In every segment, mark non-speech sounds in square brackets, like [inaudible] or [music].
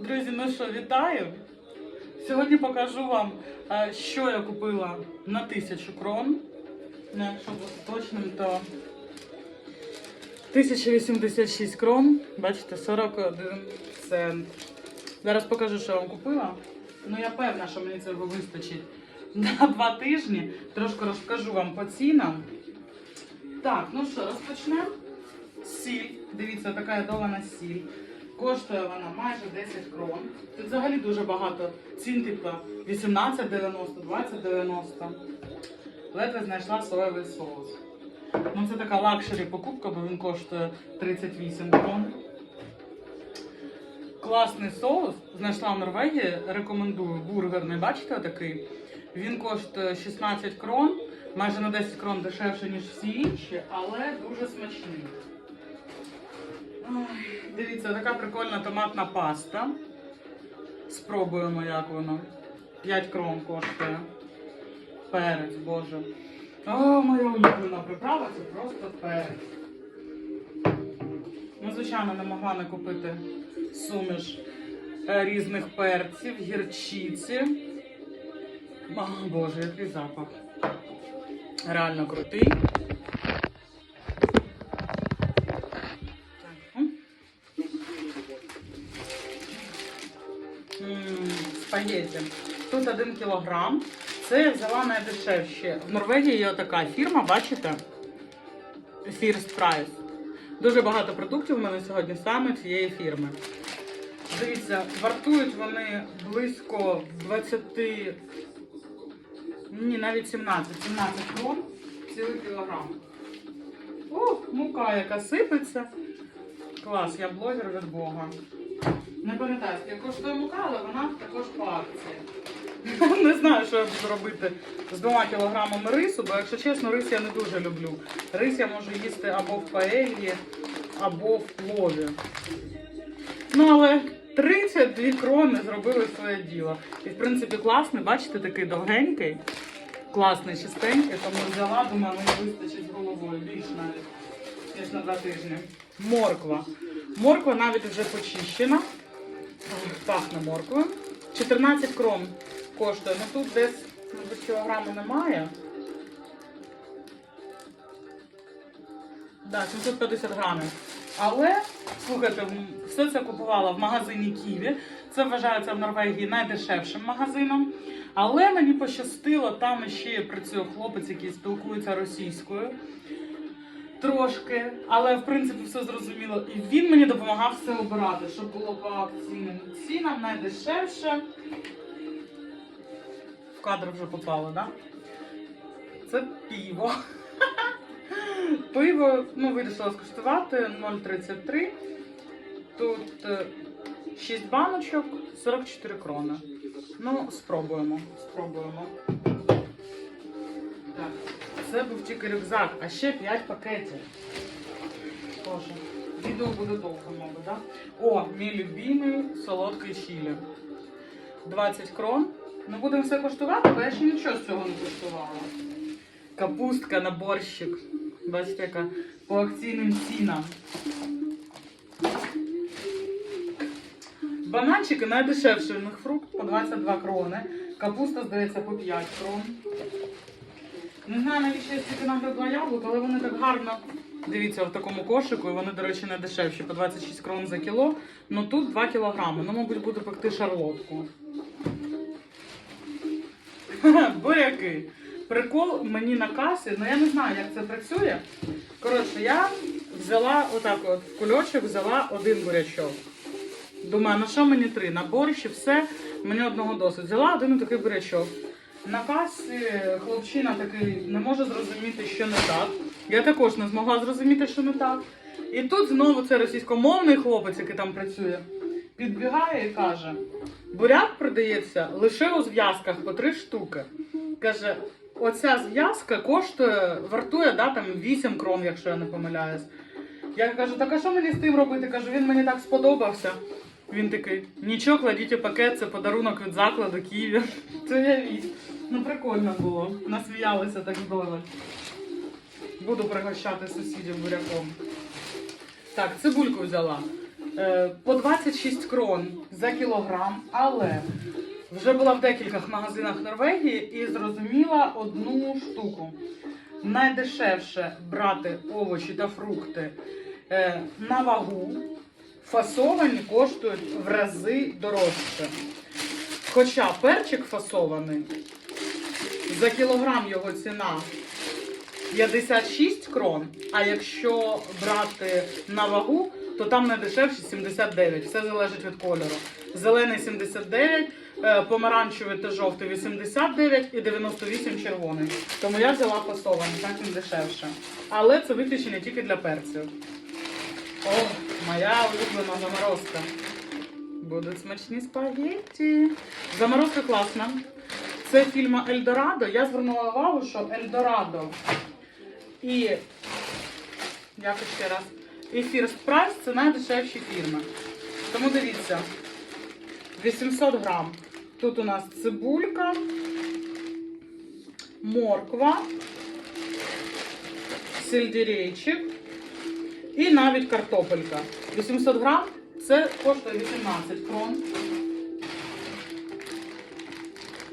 Друзі, ну що, вітаю! Сьогодні покажу вам, е, що я купила на тисячу крон. Ну, Якщо бути точним, то 1086 крон, бачите, 41 цент. Зараз покажу, що я вам купила. Ну, я певна, що мені цього вистачить [laughs] на два тижні. Трошки розкажу вам по цінам. Так, ну що, розпочнемо. Сіль. Дивіться, така ядована сіль. Коштує вона майже 10 крон. Тут взагалі дуже багато цін, типу 18,90, 20,90. Ледве знайшла соєвий соус. Ну, це така лакшері покупка, бо він коштує 38 крон. Класний соус. Знайшла в Норвегії, рекомендую. Бургерний, бачите, такий. Він коштує 16 крон, майже на 10 крон дешевше, ніж всі інші, але дуже смачний. Ой, дивіться, така прикольна томатна паста. Спробуємо, як воно. 5 крон коштує. Перець, боже. О, моя улюблена приправа це просто перець. Ну, звичайно, не могла не купити суміш е, різних перців, гірчиці. О, Боже, який запах. Реально крутий. Спагетті. Тут один кілограм. Це я взяла найдешевше. В Норвегії є така фірма, бачите? First Price. Дуже багато продуктів у мене сьогодні саме цієї фірми. Дивіться, вартують вони близько 20, ні, навіть 17, 17 крон, цілий кілограм. Ух, мука, яка сипеться. Клас, я блогер від Бога. Не пам'ятаю, скільки коштує мука, але вона також по акції. [laughs] Не знаю, що я буду робити з двома кілограмами рису, бо, якщо чесно, рис я не дуже люблю. Рис я можу їсти або в паельї, або в плові. Ну, але 32 крони зробили своє діло. І, в принципі, класний, бачите, такий довгенький, класний, чистенький, тому взяла, думаю, мені вистачить головою більш навіть, ніж на два тижні. Морква. Морква навіть вже почищена. Пахне морквою. 14 крон коштує. Ну тут десь мабуть, кілограму немає. Да, 750 грамів. Але, слухайте, все це купувала в магазині Ківі. Це вважається в Норвегії найдешевшим магазином. Але мені пощастило, там ще працює хлопець, який спілкується російською. Трошки, але в принципі все зрозуміло. І він мені допомагав все обирати, щоб було по акційним цінам найдешевше. В кадр вже попало, так? Да? Це піво. [laughs] Пиво, ну, вирішила скуштувати 0,33. Тут 6 баночок, 44 крони. Ну, спробуємо. Спробуємо. Це був тільки рюкзак, а ще 5 пакетів. Боже, відео буде довго, мабуть, так? О, мій любимий солодкий чилі. 20 крон. Ну, будемо все коштувати, бо я ще нічого з цього не коштувала. Капустка на борщик. Бачите, яка по акційним цінам. Бананчики найдешевший у них фрукт по 22 крони. Капуста, здається, по 5 крон. Не знаю, навіщо я стільки нагребла яблук, але вони так гарно. Дивіться, в такому кошику, і вони, до речі, не дешевші, по 26 крон за кіло. Ну тут 2 кілограми. Ну, мабуть, буду пекти шарлотку. [laughs] Буряки. Прикол мені на касі, ну я не знаю, як це працює. Коротше, я взяла отак от в кульочок взяла один бурячок. Думаю, на що мені три? На борщ і все, мені одного досить. Взяла один такий бурячок. На касі хлопчина такий не може зрозуміти, що не так. Я також не змогла зрозуміти, що не так. І тут знову це російськомовний хлопець, який там працює, підбігає і каже: буряк продається лише у зв'язках по три штуки. Каже, оця зв'язка коштує, вартує да, там 8 крон, якщо я не помиляюсь. Я кажу, так а що мені з тим робити? Кажу, він мені так сподобався. Він такий, нічого, кладіть у пакет, це подарунок від закладу Києві. [laughs] Це я вісь. Ну прикольно було. Насміялися так здорово. Буду пригощати сусідів буряком. Так, цибульку взяла. Е, По 26 крон за кілограм, але вже була в декількох магазинах Норвегії і зрозуміла одну штуку. Найдешевше брати овочі та фрукти е, на вагу, фасовані коштують в рази дорожче. Хоча перчик фасований, за кілограм його ціна 56 крон, а якщо брати на вагу, то там найдешевші 79. Все залежить від кольору. Зелений 79, е, помаранчевий та жовтий 89 і 98 червоний. Тому я взяла фасований, так він дешевше. Але це виключення тільки для перців. О, моя улюблена заморозка. Будуть смачні спагетті. Заморозка класна. Це фільма Ельдорадо. Я звернула увагу, що Ельдорадо і як ще раз. І First Price це найдешевші фірми. Тому дивіться. 800 грам. Тут у нас цибулька, морква, сельдерейчик і навіть картопелька. 800 грам це коштує 18 крон.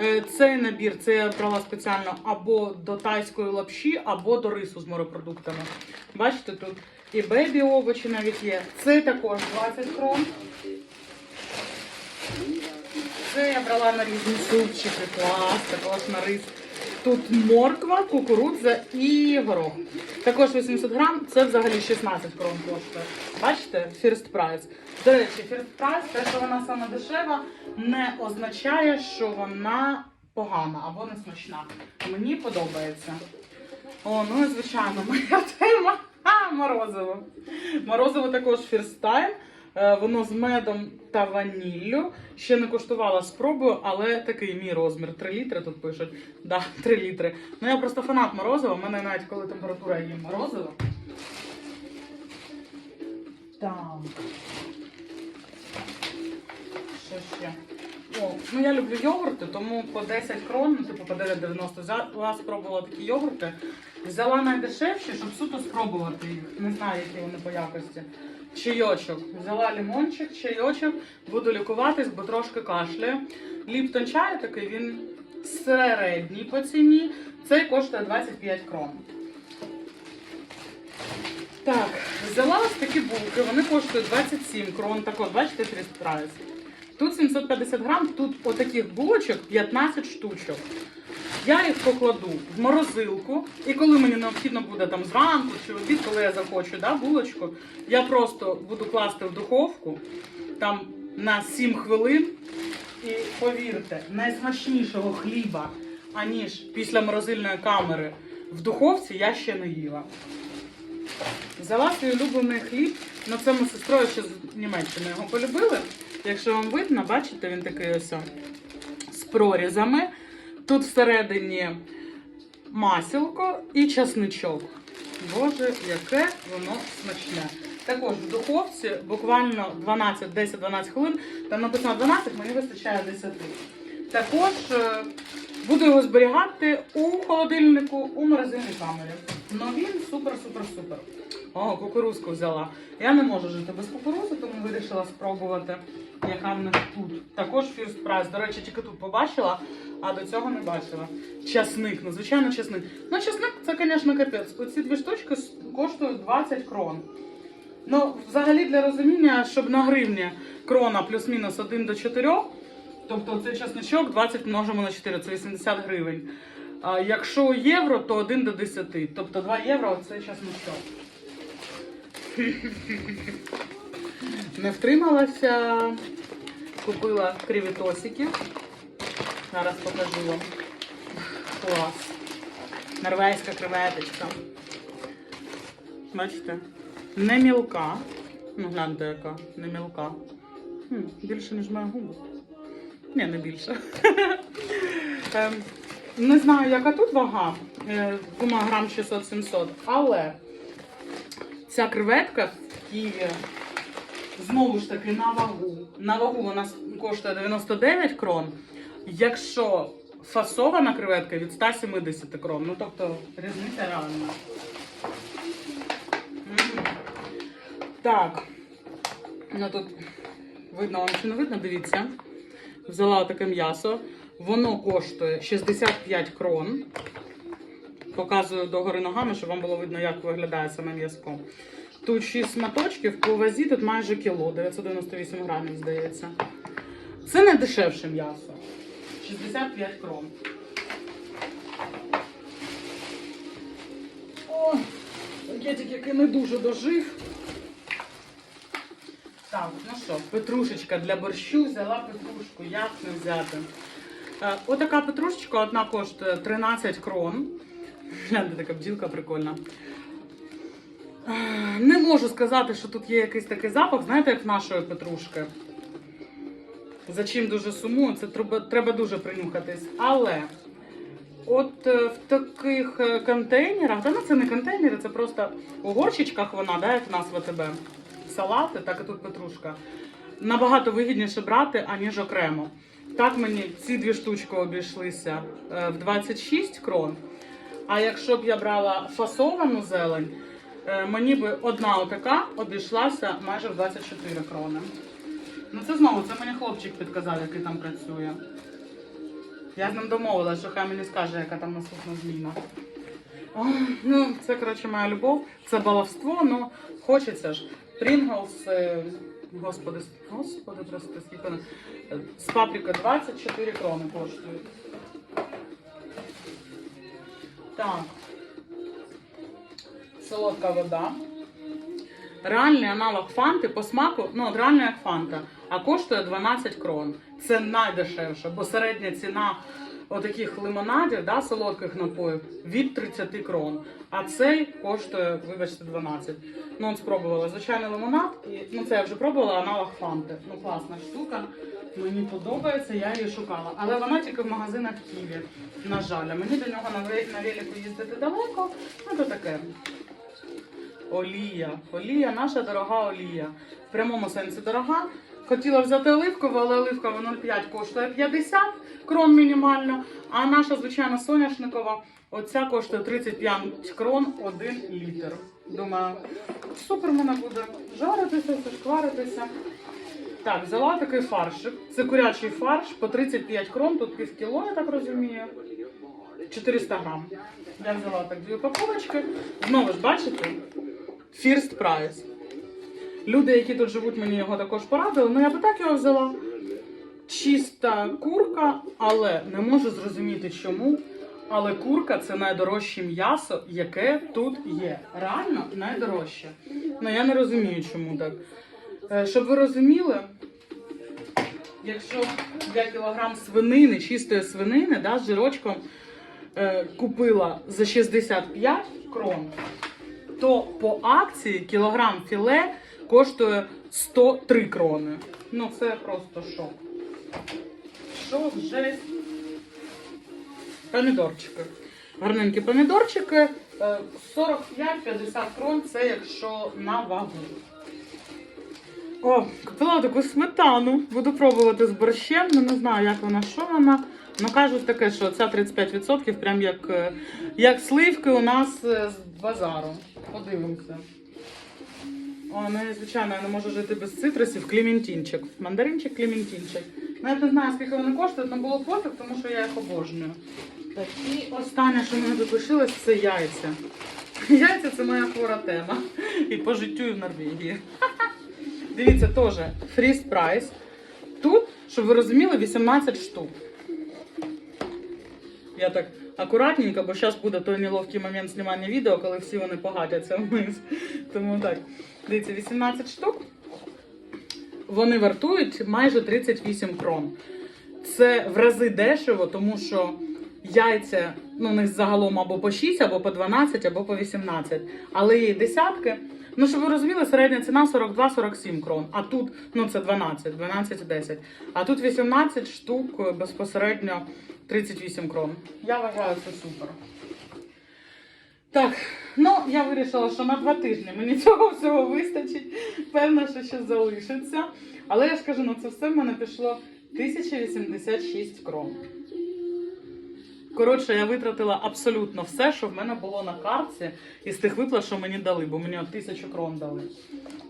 Е, Цей набір це я брала спеціально або до тайської лапші, або до рису з морепродуктами. Бачите, тут і бебі овочі навіть є. Це також 20 крон. Це я брала на різні супчики, клас, також на рис. Тут морква, кукурудза і горох. Також 800 грам, це взагалі 16 крон коштує. Бачите, first price. До речі, first price, те, що вона саме дешева, не означає, що вона погана або не смачна. Мені подобається. О, ну і звичайно, моя [laughs] тема а, морозиво. Морозиво також first time. Е, Воно з медом та ваніллю. Ще не коштувала спробую, але такий мій розмір. 3 літри тут пишуть. Да, [laughs] 3 літри. Ну я просто фанат морозива. У мене навіть коли температура є морозиво. Так. Що ще? О, ну я люблю йогурти, тому по 10 крон, ну, типу по 9,90 взяла, спробувала такі йогурти. Взяла найдешевші, щоб суто спробувати їх. Не знаю, які вони по якості. Чайочок. Взяла лимончик, чайочок, буду лікуватись, бо трошки кашляю. Ліптон чай такий, він середній по ціні. Цей коштує 25 крон. Так, взяла ось такі булки, вони коштують 27 крон. Так от, бачите, фріст прайс. Тут 750 грам, тут отаких булочок 15 штучок. Я їх покладу в морозилку, і коли мені необхідно буде там зранку чи обід, коли я захочу да, булочку, я просто буду класти в духовку там на 7 хвилин. І повірте, найсмачнішого хліба, аніж після морозильної камери в духовці, я ще не їла. Взяла свій улюблений хліб, ну це ми сестрою ще з Німеччини його полюбили. Якщо вам видно, бачите, він такий ось з прорізами. Тут всередині масілко і часничок. Боже, яке воно смачне. Також в духовці буквально 12, 10-12 хвилин. Там написано 12, мені вистачає 10. Також е, буду його зберігати у холодильнику у морозильній камері. Ну він супер-супер-супер. О, кукурузку взяла. Я не можу жити без кукурузи, тому вирішила спробувати, яка в них тут. Також First Price. До речі, тільки тут побачила, а до цього не бачила. Часник, ну звичайно, часник. Ну, часник це, звісно, капець. Оці дві штучки коштують 20 крон. Ну, взагалі для розуміння, щоб на гривні крона плюс-мінус 1 до 4, тобто цей часничок 20 множимо на 4, це 80 гривень. А якщо євро, то 1 до 10, тобто 2 євро це часничок. [laughs] Не втрималася, купила кривітосики. Зараз покажу вам. Клас. Норвезька креветочка. Бачите? Не мілка. Ну, гляньте, яка не мілка. Хм, більше, ніж моя губа. Ні, не більше. [laughs] Ем, Не знаю, яка тут вага. Е, грам 600-700. Але ця креветка в Києві знову ж таки на вагу. На вагу вона коштує 99 крон. Якщо фасована креветка від 170 крон. Ну тобто різниця реальна. Так. Ну тут видно вам чи не видно, дивіться. Взяла таке м'ясо. Воно коштує 65 крон. Показую догори ногами, щоб вам було видно, як виглядає саме м'язко. Тут 6 сматочків, по вазі тут майже кіло, 998 грамів, здається. Це не дешевше м'ясо. 65 крон. О, пакетик, який не дуже дожив. Так, ну що, петрушечка для борщу, взяла петрушку, як не взяти. Е, Отака петрушечка, одна коштує 13 крон. Гляньте, така бджілка прикольна. Е, Не можу сказати, що тут є якийсь такий запах, знаєте, як нашої петрушки. За чим дуже сумую, це треба, треба дуже принюхатись. Але от е, в таких е, контейнерах, та ну це не контейнери, це просто у горщичках вона, да, як в нас в АТБ. Салати, так і тут петрушка. Набагато вигідніше брати, аніж окремо. Так мені ці дві штучки обійшлися е, в 26 крон. А якщо б я брала фасовану зелень, е, мені би одна отака обійшлася майже в 24 крони. Ну це знову, це мені хлопчик підказав, який там працює. Я з ним домовилася, що хай мені скаже, яка там наступна зміна. Ой, ну, це, коротше, моя любов, це баловство, ну хочеться ж. Pringles, е, господи, господи, просто скільки. Е, З паприка 24 крони коштують. Так. Солодка вода. Реальний аналог фанти по смаку, ну, реально як фанта, а коштує 12 крон. Це найдешевше, бо середня ціна отаких лимонадів, да, солодких напоїв від 30 крон. А цей коштує, вибачте, 12. Ну, от спробувала звичайний лимонад, і ну це я вже пробувала аналог фанти. Ну, класна штука. Мені подобається, я її шукала. Але вона тільки в магазинах Києві. На жаль, а мені до нього на ве- на велику їздити далеко. Ну, то таке. Олія. Олія, наша дорога олія. В прямому сенсі дорога. Хотіла взяти оливкову, але оливкова 0,5 коштує 50 крон мінімально. А наша звичайна соняшникова, оця коштує 35 крон 1 літр. Думаю, супер мене буде жаритися, шкваритися. Так, взяла такий фаршик. Це курячий фарш по 35 крон, тут пів кіло, я так розумію. 400 грам. Я взяла так дві упаковочки. Знову ж бачите? First price. Люди, які тут живуть, мені його також порадили. Ну я би так його взяла. Чиста курка, але не можу зрозуміти чому. Але курка це найдорожче м'ясо, яке тут є. Реально найдорожче. Ну я не розумію, чому так. Е, Щоб ви розуміли, якщо я кілограм свинини, чистої свинини, да, з жирочком е, купила за 65 крон, то по акції кілограм філе коштує 103 крони. Ну, це просто шок. Шок, жесть. Помідорчики. Гарненькі помідорчики. е, 45-50 крон це якщо на вагу. О, купила таку сметану. Буду пробувати з борщем. Ну не знаю, як вона, що вона. Ну кажуть таке, що ця 35% прям як, е, як сливки у нас е, з базару. Подивимося. О, ну я, звичайно, я не можу жити без цитрусів. Клементинчик. Мандаринчик, клементинчик. Ну, я не знаю, скільки вони коштують, але було пофіг, тому що я їх обожнюю. Так, і останнє, що мені тут лишилось, це яйця. [laughs] Яйця це моя хвора тема. І по життю і в Норвегії. [laughs] Дивіться, теж фріст прайс. Тут, щоб ви розуміли, 18 штук. Я так акуратненько, бо зараз буде той неловкий момент знімання відео, коли всі вони погатяться вниз. [laughs] Тому так. Дивіться, 18 штук. Вони вартують майже 38 крон. Це в рази дешево, тому що яйця ну, них загалом або по 6, або по 12, або по 18. Але є десятки. Ну, щоб ви розуміли, середня ціна 42-47 крон. А тут, ну це 12, 12-10. А тут 18 штук е, безпосередньо 38 крон. Я вважаю це супер. Так, ну я вирішила, що на два тижні мені [laughs] цього всього вистачить. Певно, що ще залишиться. Але я ж кажу, ну це все в мене пішло 1086 крон. Коротше, я витратила абсолютно все, що в мене було на картці із тих виплат, що мені дали, бо мені от тисячу крон дали.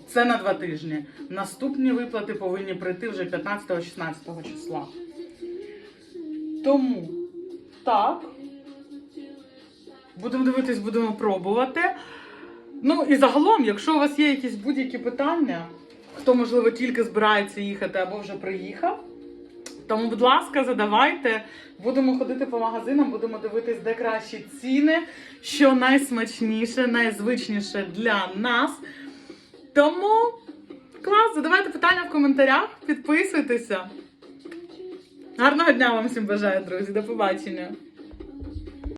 Це на два тижні. Наступні виплати повинні прийти вже 15-16 числа. Тому так. Будемо дивитись, будемо пробувати. Ну і загалом, якщо у вас є якісь будь-які питання, хто, можливо, тільки збирається їхати або вже приїхав, тому, будь ласка, задавайте. Будемо ходити по магазинам, будемо дивитись, де кращі ціни, що найсмачніше, найзвичніше для нас. Тому клас, задавайте питання в коментарях, підписуйтеся. Гарного дня вам всім бажаю, друзі. До побачення.